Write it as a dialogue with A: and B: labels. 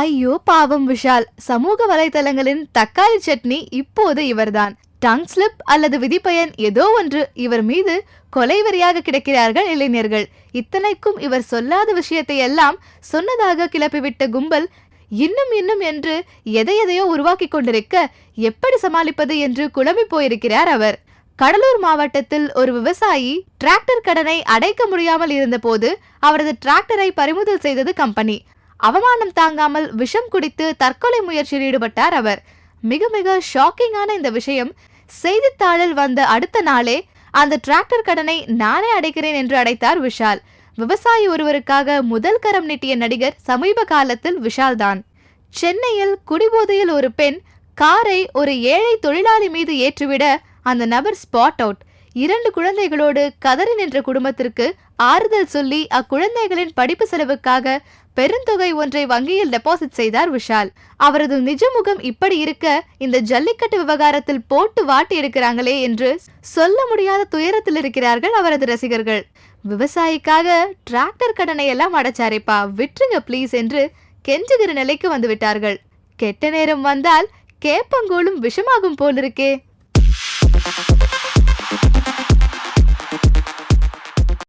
A: ஐயோ பாவம் விஷால். சமூக வலைதளங்களின் தக்காளி சட்னி இப்போது இவர்தான். டங் ஸ்லிப் அல்லது விதிப்பயன் ஏதோ ஒன்று இவர் மீது கொலைவரியாக கிடக்கிறார்கள் இளைஞர்கள். இத்தனைக்கும் இவர் சொல்லாத விஷயத்தை எல்லாம் சொன்னதாக கிளப்பிவிட்ட கும்பல் இன்னும் இன்னும் என்று எதை எதையோ உருவாக்கி கொண்டிருக்க எப்படி சமாளிப்பது என்று குழம்பி போயிருக்கிறார் அவர். கடலூர் மாவட்டத்தில் ஒரு விவசாயி டிராக்டர் கடனை அடைக்க முடியாமல் இருந்தபோது அவரது டிராக்டரை பறிமுதல் செய்தது கம்பெனி. அவமானம் தாங்காமல் விஷம் குடித்து தற்கொலை முயற்சியில் ஈடுபட்டார் அவர். மிக மிக ஷாக்கிங்கான இந்த விஷயம். செய்தித்தாளில் வந்த அடுத்த நாளே அந்த டிராக்டர் கடனை நானே அடைக்கிறேன் என்று அடைத்தார் விஷால். விவசாயி ஒருவருக்காக முதல் கரம் நீட்டிய நடிகர் சமீப காலத்தில் விஷால் தான். சென்னையில் குடிபோதையில் ஒரு பெண் காரை ஒரு ஏழை தொழிலாளி மீது ஏற்றுவிட அந்த நபர் ஸ்பாட் அவுட் இரண்டு குழந்தைகளோடு கதறி நின்ற குடும்பத்திற்கு ஆறுதல் சொல்லி அக்குழந்தைகளின் படிப்பு செலவுக்காக பெருந்தொகை ஒன்றை வங்கியில் டெபாசிட் செய்தார் விஷால். அவரது நிஜ முகம் இப்படி இருக்க இந்த ஜல்லிக்கட்டு விவகாரத்தில் போட்டு வாட்டி எடுக்கிறாங்களே என்று சொல்ல முடியாத துயரத்தில் இருக்கிறார்கள் அவரது ரசிகர்கள். விவசாயிக்காக டிராக்டர் கடனை எல்லாம் அடைச்சாரேப்பா விட்டுருங்க ப்ளீஸ் என்று கெஞ்சுகிற நிலைக்கு வந்து விட்டார்கள் கெட்ட நேரம் வந்தால் கேப்பங்கோலும் விஷமாகும் போலிருக்கே.